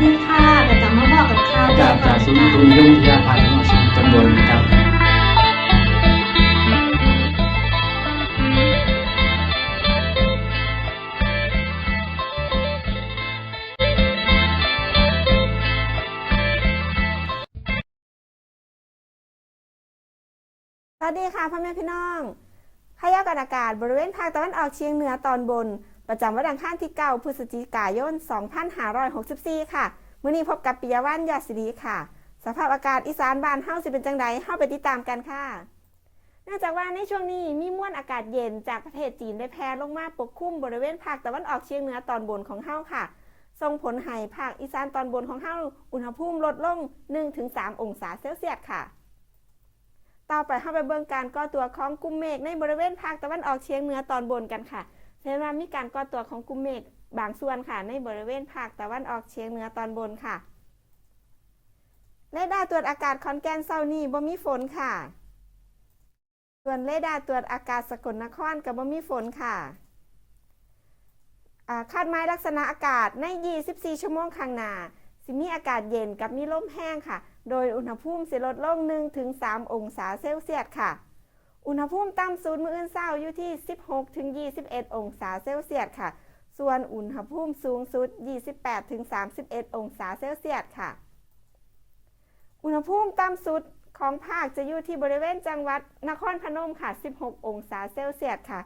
ศูนย์อุตุนิยมวิทยาภาคตะวันออกเฉียงเหนือตอนบนนะครับสวัสดีค่ะพ่อแม่พี่น้องพยากรณ์อากาศบริเวณภาคตะวันออกเฉียงเหนือตอนบน ประจำวันอังคารที่ 9 พฤศจิกายน 2564 ค่ะ มื้อนี้พบกับปิยวันยาสิรีค่ะ สภาพอากาศอีสานบ้านเฮาสิเป็นจังไดเฮาไปติดตามกันค่ะเนื่องจากว่าในช่วงนี้มีมวลอากาศเย็นจากประเทศจีนได้แผ่ลงมาปกคลุมบริเวณภาคตะวันออกเฉียงเหนือตอนบนของเฮาค่ะ ส่งผลให้ภาคอีสานตอนบนของเฮาอุณหภูมิลดลง 1-3 องศาเซลเซียสค่ะ ต่อไปเข้าไปเบิ่งการก่อตัวของกลุ่มเมฆในบริเวณภาคตะวันออกเฉียงเหนือตอนบนกันค่ะ เช่นว่ามีการก่อตัวของกลุ่มเมฆบางส่วนค่ะ ในบริเวณภาคตะวันออกเฉียงเหนือตอนบนค่ะเรดาร์ตรวจอากาศขอนแก่นเช้านี้บ่มีฝนค่ะ ส่วนเรดาร์ตรวจอากาศสกลนครกับบ่มีฝนค่ะคาดหมายลักษณะอากาศใน 24 ชั่วโมงข้างหน้าสิมีอากาศเย็นกับมีลมแห้งค่ะ โดยอุณหภูมิสิลดลง 1-3 องศาเซลเซียสค่ะ อุณหภูมิต่ำสุดมื้ออื่นเช้าอยู่ที่ 16-21 องศาเซลเซียสค่ะ ส่วนอุณหภูมิสูงสุด 28-31 องศาเซลเซียสค่ะ อุณหภูมิต่ำสุดของภาคจะอยู่ที่บริเวณจังหวัดนครพนมค่ะ 16 องศาเซลเซียสค่ะ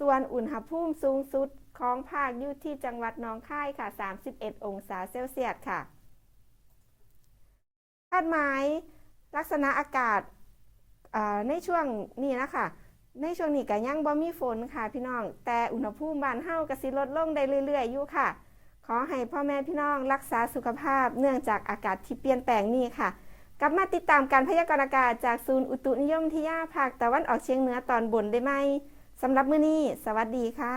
ส่วนอุณหภูมิสูงสุดของภาคอยู่ที่จังหวัดหนองคายค่ะ 31 องศาเซลเซียสค่ะคาดหมายลักษณะอากาศ ในช่วงนี้นะคะในช่วงนี้ก็ยังบ่มีฝนค่ะพี่น้อง แต่อุณหภูมิบ้านเฮาก็สิลดลงได้เรื่อยๆอยู่ค่ะ ขอให้พ่อแม่พี่น้องรักษาสุขภาพเนื่องจากอากาศที่เปลี่ยนแปลงนี้ค่ะ กลับมาติดตามการพยากรณ์อากาศจากศูนย์อุตุนิยมวิทยาภาคตะวันออกเฉียงเหนือตอนบนได้ไหมสำหรับมื้อนี้ สวัสดีค่ะ